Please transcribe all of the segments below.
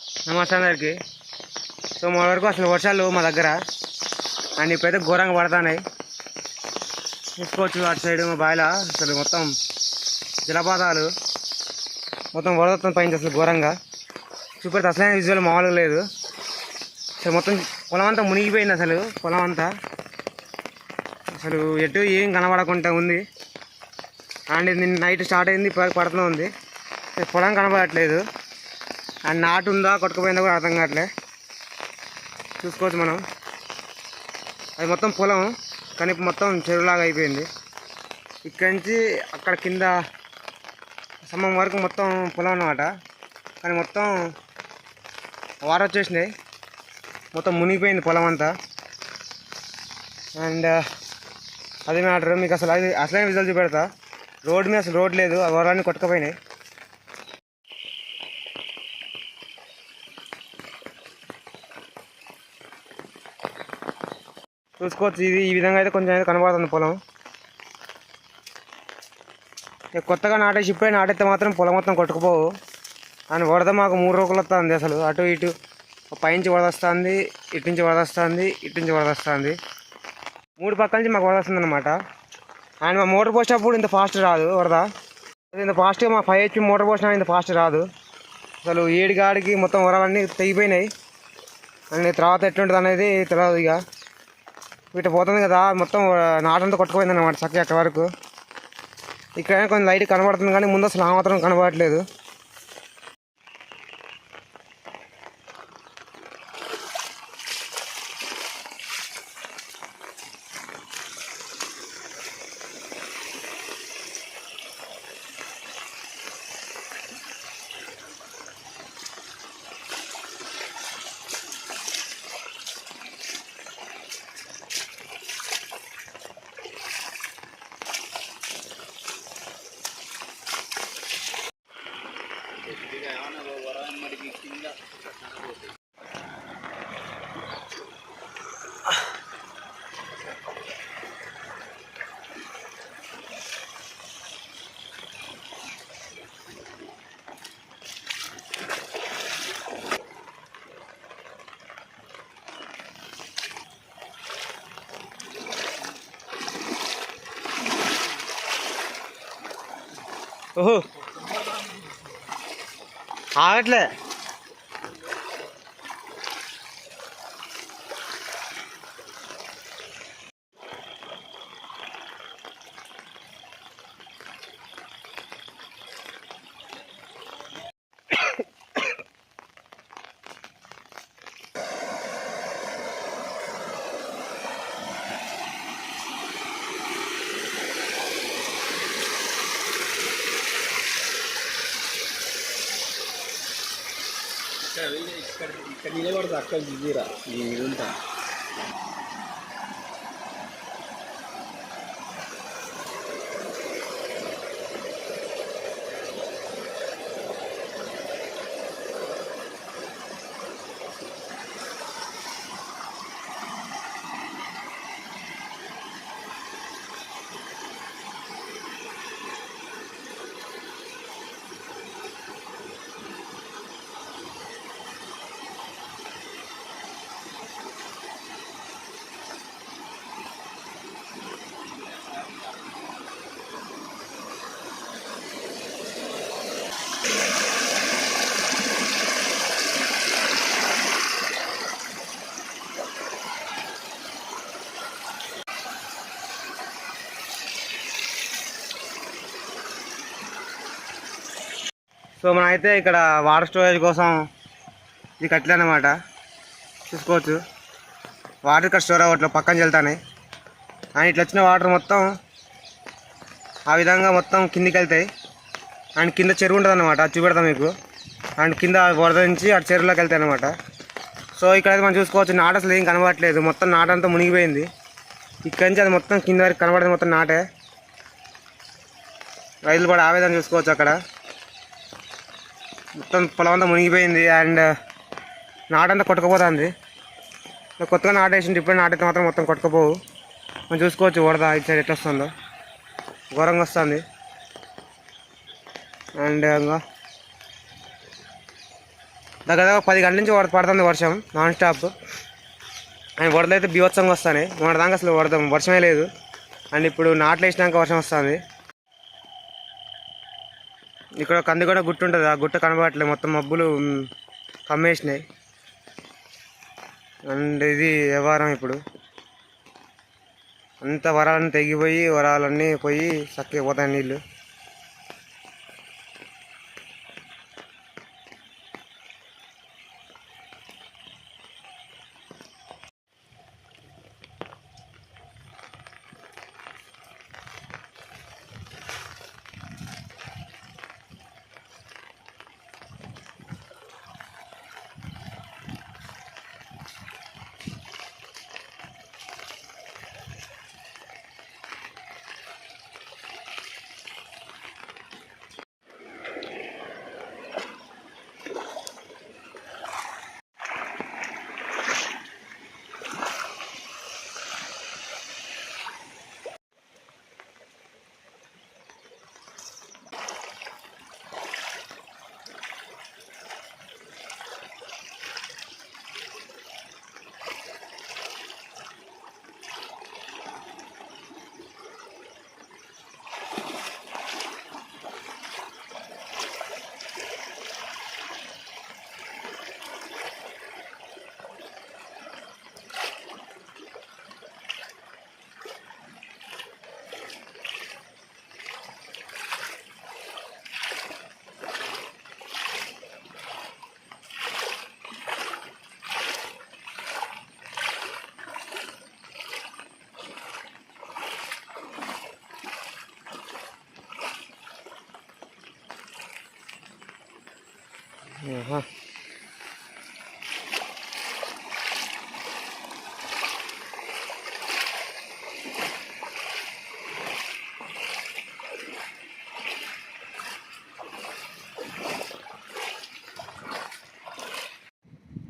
నమస్తే అందరికి సో మన వరకు అసలు వర్షాలు మా దగ్గర. అండ్ ఇప్పుడైతే ఘోరంగా పడుతున్నాయి. చూసుకోవచ్చు అటు సైడ్ మా బాయిల. అసలు మొత్తం జలపాతాలు. మొత్తం వరదత్వం పైన అసలు ఘోరంగా. చూపెడితే అసలైన విజువల్ మామూలుగా లేదు. అసలు మొత్తం పొలం అంతా మునిగిపోయింది అసలు పొలం అంతా. అసలు ఎటు ఏం కనబడకుండా ఉంది. అండ్ నైట్ స్టార్ట్ అయింది ఇప్పటివరకు ఉంది. పొలం కనబడట్లేదు. అండ్ నాటు ఉందా కొట్టుకుపోయిందా కూడా అర్థం కావట్లే. చూసుకోవచ్చు మనం. అది మొత్తం పొలం కానీ మొత్తం చెరువులాగా అయిపోయింది. ఇక్కడి నుంచి అక్కడ కింద స్తంభం వరకు మొత్తం పొలం అన్నమాట. కానీ మొత్తం వాటర్ వచ్చేసినాయి. మొత్తం మునిగిపోయింది పొలం అంతా. అండ్ అది మ్యాటర్. మీకు అసలు అది అసలైన విజువల్ చూపెడతా. రోడ్ మీద అసలు రోడ్ లేదు. ఆ వరాన్ని కొట్టుకుపోయినాయి. చూసుకోవచ్చు. ఇది ఈ విధంగా అయితే కొంచెం అయితే కనబడుతుంది పొలం. ఇక కొత్తగా నాటేసి ఇప్పుడే నాటేస్తే మాత్రం పొలం మొత్తం కొట్టుకుపోవు. అని వరద మాకు మూడు రోజులు వస్తుంది అసలు. అటు ఇటు పైనుంచి వరద వస్తుంది ఇటు నుంచి వరద వస్తుంది ఇటు నుంచి వరద వస్తుంది. మూడు పక్కల నుంచి మాకు వరద వస్తుంది అనమాట అండ్ మా మోటార్ పోసినప్పుడు ఇంత ఫాస్ట్ రాదు వరద. ఇంత ఫాస్ట్గా మా ఫైవ్ హెచ్పి మోటార్ పోసినా ఇంత ఫాస్ట్ రాదు. అసలు ఏడు గాడికి మొత్తం వరాలన్నీ తెగిపోయినాయి. అండ్ తర్వాత ఎట్లుంటుంది అనేది తెలియదు ఇక. వీటి పోతుంది కదా మొత్తం నాటంతా కొట్టుకుపోయింది అనమాట చక్కగా అక్కడ వరకు. ఇక్కడ కొంచెం లైట్ కనబడుతుంది కానీ ముందు అసలు ఆ మాత్రం కనబడట్లేదు. ఓహో ఆగట్లే ఇక్కడ నిలబడతా నిలబడదు అక్కడ దిగిరా నేను ఉంటాను సో మనం అయితే ఇక్కడ వాటర్ స్టోరేజ్ కోసం ఇది కట్టలేనమాట చూసుకోవచ్చు. వాటర్ ఇక్కడ స్టోర్ అవ్వట్లే పక్కన చెల్తాయి అండ్ ఇట్లా వచ్చిన వాటర్ మొత్తం ఆ విధంగా మొత్తం కిందికి వెళ్తాయి. అండ్ కింద చెరువు ఉంటుంది అనమాట అది చూపెడతాం మీకు. అండ్ కింద వరద నుంచి అటు చెరువులోకి వెళ్తాయి అనమాట సో ఇక్కడ అయితే మనం చూసుకోవచ్చు నాట అసలు ఏం కనబడట్లేదు. మొత్తం నాట అంతా మునిగిపోయింది. ఇక్కడి నుంచి అది మొత్తం కింద వరకు కనబడేది మొత్తం నాటే. రైతులు కూడా ఆవేదన చూసుకోవచ్చు అక్కడ. మొత్తం పొలం అంతా మునిగిపోయింది అండ్ నాటంతా కొట్టుకుపోతుంది. కొత్తగా నాటేసింది ఇప్పుడు నాటైతే మాత్రం మొత్తం కొట్టుకుపోవు. మనం చూసుకోవచ్చు వరద ఇటు సైడ్ ఎట్లా వస్తుందో. ఘోరంగా వస్తుంది. అండ్ ఇంకా దగ్గర దగ్గర పది గంటల నుంచి పడుతుంది వర్షం నాన్ స్టాప్ అండ్ వరదలు అయితే బీభత్సంగా వస్తాయి మొన్న దాకా అసలు వరద వర్షమే లేదు. అండ్ ఇప్పుడు నాట్లు వేసినాక వర్షం వస్తుంది. ఇక్కడ కంది కూడా గుట్ట ఉంటుంది. ఆ గుట్ట కనబడట్లేదు. మొత్తం మబ్బులు కమ్మేసినాయి. అండ్ ఇది వ్యవహారం ఇప్పుడు. అంత వరాలన్నీ తెగిపోయి వరాలన్నీ పోయి చక్కగా పోతాయి నీళ్ళు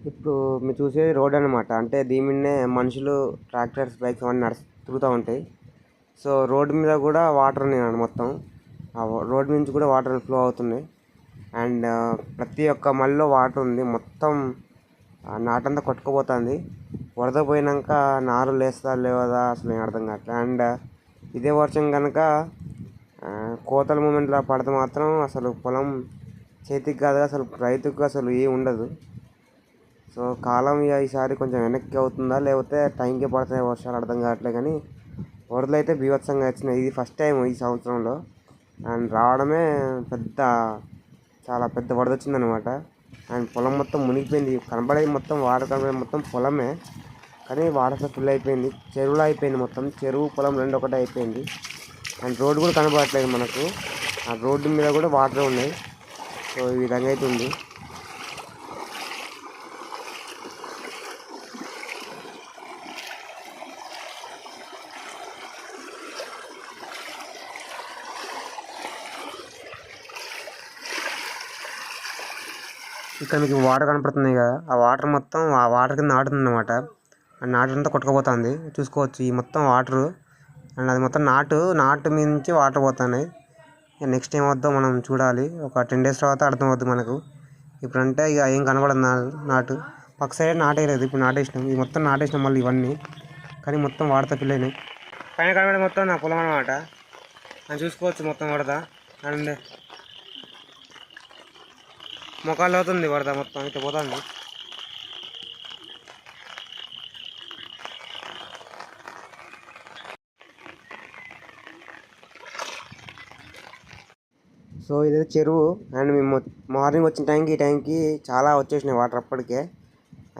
ఇప్పుడు మీరు చూసేది రోడ్ అనమాట అంటే దీని మీదనే మనుషులు ట్రాక్టర్స్ బైక్స్ అవన్నీ నడుస్తూ తిరుగుతూ ఉంటాయి. సో రోడ్డు మీద కూడా వాటర్ ఉన్నాయి మొత్తం. ఆ రోడ్డు నుంచి కూడా వాటర్ ఫ్లో అవుతున్నాయి. అండ్ ప్రతి ఒక్క మళ్ళీ వాటర్ ఉంది. మొత్తం నాటంతా కొట్టుకుపోతుంది. వరద పోయినాక నారు లేస్తా లేవదా అసలు ఏం అర్థం కావట్లేదు అండ్ ఇదే వర్షం కనుక కోతల మూమెంట్లో పడితే మాత్రం అసలు పొలం చేతికి కాదు అసలు రైతుకు అసలు ఏ ఉండదు. సో కాలం ఈసారి కొంచెం వెనక్కి అవుతుందా లేకపోతే టైంకి పడతాయి వర్షాలు అర్థం కావట్లేదు కానీ వరదలు అయితే బీభత్సంగా వచ్చినాయి. ఇది ఫస్ట్ టైం ఈ సంవత్సరంలో. అండ్ రావడమే పెద్ద చాలా పెద్ద వరద వచ్చిందనమాట అండ్ పొలం మొత్తం మునిగిపోయింది. కనబడేది మొత్తం వాటర్ కనబడేది మొత్తం పొలమే. కానీ వాటర్ ఫుల్ అయిపోయింది. చెరువులో అయిపోయింది మొత్తం. చెరువు పొలం రెండు ఒకటి అయిపోయింది. అండ్ రోడ్డు కూడా కనబడట్లేదు మనకు. ఆ రోడ్డు మీద కూడా వాటర్ ఉన్నాయి. సో ఈ విధంగా అయితే ఉంది. ఇక్కడ మీకు వాటర్ కనపడుతుంది కదా. ఆ వాటర్ మొత్తం ఆ వాటర్ కింద నాటుతుంది అనమాట ఆ నాటు అంతా కొట్టుకుపోతుంది. చూసుకోవచ్చు ఈ మొత్తం వాటర్ అండ్ అది మొత్తం నాటు నాటు మీద నుంచి వాటర్ పోతున్నాయి నెక్స్ట్ ఏమవుద్దో మనం చూడాలి. ఒక టెన్ డేస్ తర్వాత అర్థమవుద్ది మనకు. ఇప్పుడంటే ఇక ఏం కనబడదు నా నాటు. పక్క సైడ్ నాటేయలేదు. ఇప్పుడు నాటేసినాం. ఇది మొత్తం నాటేసినాం మళ్ళీ ఇవన్నీ. కానీ మొత్తం వాడతా పిల్లయినాయి పైన కనబడే మొత్తం నా పొలం అనమాట అని చూసుకోవచ్చు మొత్తం వాడతా అండ్ మొక్కలు అవుతుంది వరద మొత్తం ఇట్లా పోతుంది. సో ఇదైతే చెరువు అండ్ మేము మార్నింగ్ వచ్చిన టైంకి ఈ టైంకి చాలా వచ్చేసినాయి వాటర్ అప్పటికే.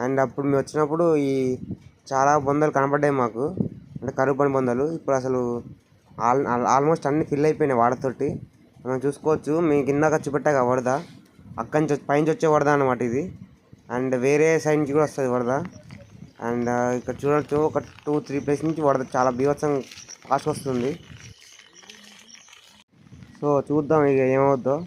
అండ్ అప్పుడు మేము వచ్చినప్పుడు ఈ చాలా బొందలు కనపడ్డాయి మాకు. అంటే కరువు పని బొందలు. ఇప్పుడు అసలు ఆల్ ఆల్మోస్ట్ అన్ని ఫిల్ అయిపోయినాయి వాడతోటి మనం చూసుకోవచ్చు మీకు ఇందాక చూపెట్టాక వరద. అక్కడి నుంచి వచ్చి- పైనుంచి వచ్చే వరద అనమాట ఇది. అండ్ వేరే సైడ్ నుంచి కూడా వస్తుంది వరద. అండ్ ఇక్కడ చూడొచ్చు ఒక టూ త్రీ ప్లేస్ నుంచి వరద చాలా బీభత్సం ఫాస్ట్ వస్తుంది. సో చూద్దాం ఇక ఏమవుద్దో.